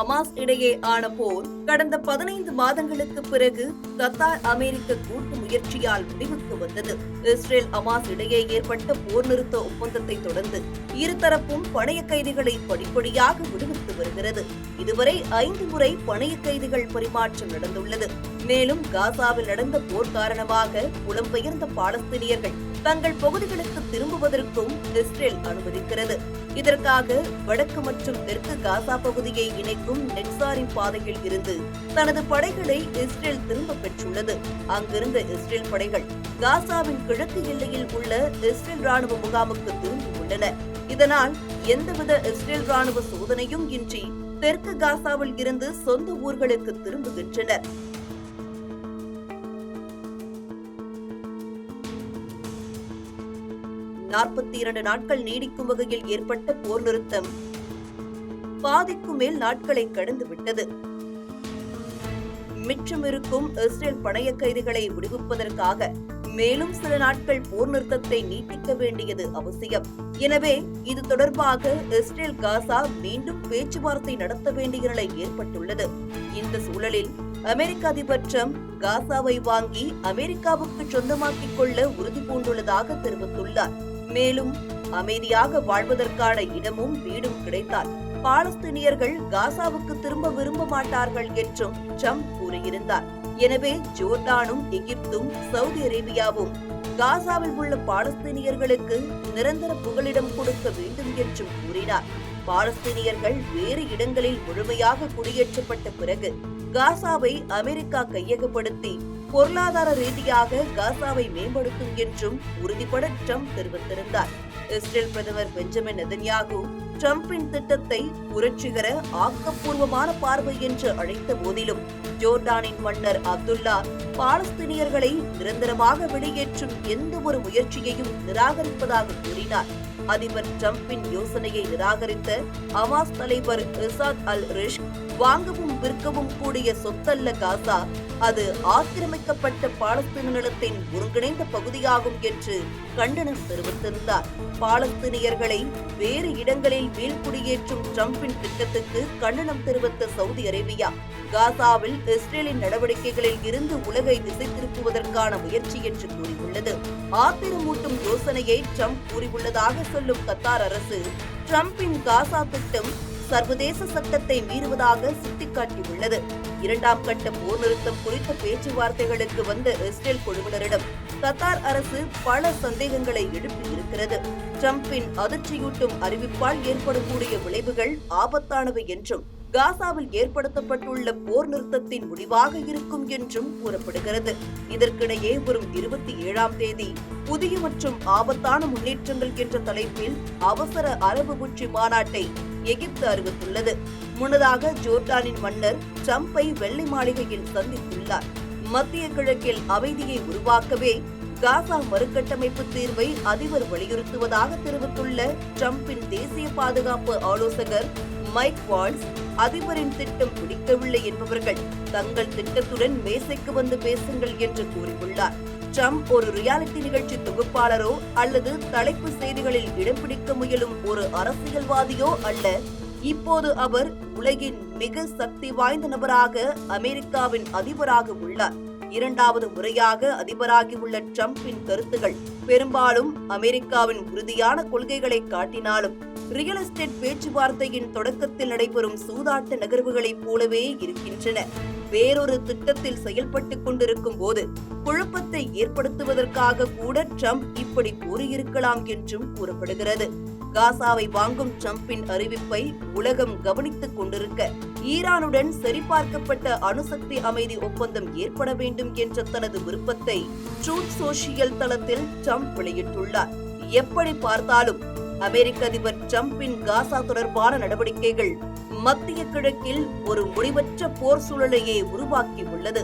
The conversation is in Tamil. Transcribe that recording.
ஹமாஸ் இடையே ஆன போர் கடந்த பதினைந்து மாதங்களுக்கு பிறகு கத்தார் அமெரிக்க கூட்டு முயற்சியால் முடிவுக்கு வந்தது. இஸ்ரேல் அமாஸ் இடையே ஏற்பட்ட போர் நிறுத்த ஒப்பந்தத்தை தொடர்ந்து இருதரப்பும் பணைய கைதிகளை படிப்படியாக விடுவித்து வருகிறது. இதுவரை ஐந்து முறை பணைய கைதிகள் பரிமாற்றம் நடந்துள்ளது. மேலும் காசாவில் நடந்த போர் காரணமாக புலம்பெயர்ந்த பாலஸ்தீனியர்கள் தங்கள் பகுதிகளுக்கு திரும்புவதற்கும் இஸ்ரேல் அனுமதிக்கிறது. இதற்காக வடக்கு மற்றும் தெற்கு காசா பகுதியை இணைக்கும் நெட்சாரின் பாதையில் இருந்து தனது படைகளை இஸ்ரேல் திரும்ப பெற்றுள்ளது. அங்கிருந்த இஸ்ரேல் படைகள் காசாவின் கிழக்கு எல்லையில் உள்ள இஸ்ரேல் ராணுவ முகாமுக்கு திரும்பி உள்ளன இதனால் எந்தவித இஸ்ரேல் ராணுவ சோதனையும் இன்றி தெற்கு காசாவில் இருந்து சொந்த ஊர்களுக்கு திரும்புகின்றனர். நாற்பத்தி இரண்டு நாட்கள் நீடிக்கும் வகையில் ஏற்பட்ட போர் நிறுத்தம் பாதிக்கும் மேல் நாட்களை கடந்து விட்டது. மிச்சமிருக்கும் இஸ்ரேல் பணைய கைதிகளை விடுவிப்பதற்காக மேலும் சில நாட்கள் போர் நிறுத்தத்தை நீட்டிக்க வேண்டியது அவசியம். எனவே இது தொடர்பாக இஸ்ரேல் காசா மீண்டும் பேச்சுவார்த்தை நடத்த வேண்டிய நிலை ஏற்பட்டுள்ளது. இந்த சூழலில் அமெரிக்க அதிபர் ட்ரம்ப் காசாவை வாங்கி அமெரிக்காவுக்கு சொந்தமாக்கிக் கொள்ள உறுதி பூண்டுள்ளதாக தெரிவித்துள்ளார். மேலும் அமைதியாக வாழ்வதற்கான இடமும் வீடும் கிடைத்தால் பாலஸ்தீனியர்கள் காசாவுக்கு திரும்ப விரும்ப மாட்டார்கள் என்றும் ட்ரம்ப் கூறியிருந்தார். எனவே ஜோர்டானும் எகிப்தும் சவுதி அரேபியாவும் காசாவில் உள்ள பாலஸ்தீனியர்களுக்கு நிரந்தர புகலிடம் கொடுக்க வேண்டும் என்றும் கூறினார். பாலஸ்தீனியர்கள் வேறு இடங்களில் முழுமையாக குடியேற்றப்பட்ட பிறகு காசாவை அமெரிக்கா கையகப்படுத்தி பொருளாதார ரீதியாக காசாவை மேம்படுத்தும் என்றும் உறுதிபட ட்ரம்ப் தெரிவித்திருந்தார். இஸ்ரேல் பிரதமர் பெஞ்சமின் நெதன்யாகு ட்ரம்பின் திட்டத்தை புரட்சிகர ஆக்கப்பூர்வமான பார்வை என்று அழைத்த போதிலும் ஜோர்டானின் மன்னர் அப்துல்லா பாலஸ்தீனியர்களை நிரந்தரமாக வெளியேற்றும் எந்த ஒரு முயற்சியையும் நிராகரிப்பதாக கூறினார். அதிபர் ட்ரம்பின் யோசனையை நிராகரித்த அமாஸ் தலைவர் இசாத் அல் ரிஷ் வாங்கவும் விற்கவும் கூடிய சொத்தல்ல காசா அது ஆக்கிரமிக்கப்பட்ட பாலஸ்தீன நிலத்தின் ஒருங்கிணைந்த பகுதியாகும் என்று கண்டனம் தெரிவித்திருந்தார். பாலஸ்தீனியர்களை வேறு இடங்களில் மீள்குடியேற்றும் ட்ரம்பின் திட்டத்துக்கு கண்டனம் தெரிவித்த சவுதி அரேபியா காசாவில் இஸ்ரேலின் நடவடிக்கைகளில் இருந்து உலகை திசை திருப்புவதற்கான முயற்சி என்று கூறியுள்ளது. ஆத்திரமூட்டும் யோசனையை ட்ரம்ப் கூறியுள்ளதாக சொல்லும் கத்தார் அரசு ட்ரம்பின் காசா திட்டம் சர்வதேச சட்டத்தை மீறுவதாக சுட்டிக்காட்டியுள்ளது. இரண்டாம் கட்ட போர் நிறுத்தம் குறித்த பேச்சுவார்த்தைகளுக்கு வந்த இஸ்ரேல் குழுவினரிடம் கத்தார் அரசு பல சந்தேகங்களை எழுப்பியிருக்கிறது. ட்ரம்பின் அதிர்ச்சியூட்டும் அறிவிப்பால் ஏற்படக்கூடிய விளைவுகள் ஆபத்தானவை என்றும் காசாவில் ஏற்படுத்தப்பட்டுள்ள போர் நிறுத்தத்தின் முடிவாக இருக்கும் என்றும் கூறப்படுகிறது. இதற்கிடையே வரும் இருபத்தி ஏழாம் தேதி புதிய மற்றும் ஆபத்தான முன்னேற்றங்கள் என்ற தலைப்பில் அவசர அரபு உச்சி மாநாட்டை எகிப்து அறிவித்துள்ளது. முன்னதாக ஜோர்டானின் மன்னர் ட்ரம்பை வெள்ளை மாளிகையில் சந்தித்துள்ளார். மத்திய கிழக்கில் அமைதியை உருவாக்கவே காசா மறுகட்டமைப்பு தீர்வை அதிபர் வலியுறுத்துவதாக தெரிவித்துள்ள ட்ரம்பின் தேசிய பாதுகாப்பு ஆலோசகர் மைக் வால்ஸ் அதிபரின் திட்டம் பிடிக்கவில்லை என்பவர்கள் தங்கள் திட்டத்துடன் மேசைக்கு வந்து பேசுங்கள் என்று கூறியுள்ளார். ட்ரம்ப் ஒரு ரியாலிட்டி நிகழ்ச்சி தொகுப்பாளரோ அல்லது தலைப்பு செய்திகளில் இடம் பிடிக்க முயலும் ஒரு அரசியல்வாதியோ அல்ல. இப்போது அவர் உலகின் மிக சக்தி வாய்ந்த நபராக அமெரிக்காவின் அதிபராக உள்ளார். இரண்டாவது முறையாக அதிபராகியுள்ள ட்ரம்பின் கருத்துகள் பெரும்பாலும் அமெரிக்காவின் உறுதியான கொள்கைகளை காட்டினாலும் ரியல் எஸ்டேட் பேச்சுவார்த்தையின் தொடக்கத்தில் நடைபெறும் சூதாட்ட நகர்வுகளைப் போலவே இருக்கின்றன. வேறொரு திட்டத்தில் செயல்பட்டுக் கொண்டிருக்கும் போது குழப்பத்தை ஏற்படுத்துவதற்காக கூட ட்ரம்ப் இப்படி கூறியிருக்கலாம் என்றும் கூறப்படுகிறது. காசாவை வாங்கும் ட்ரம்பின் அறிவிப்பை உலகம் கவனித்துக் கொண்டிருக்க ஈரானுடன் சரிபார்க்கப்பட்ட அணுசக்தி அமைதி ஒப்பந்தம் ஏற்பட வேண்டும் என்ற தனது விருப்பத்தை ட்ரூத் சோஷியல் தளத்தில் ட்ரம்ப் வெளியிட்டுள்ளார். எப்படி பார்த்தாலும் அமெரிக்க அதிபர் டிரம்பின் காசா தொடர்பான நடவடிக்கைகள் மத்திய கிழக்கில் ஒரு முடிவற்ற போர் சூழலையே உருவாக்கியுள்ளது.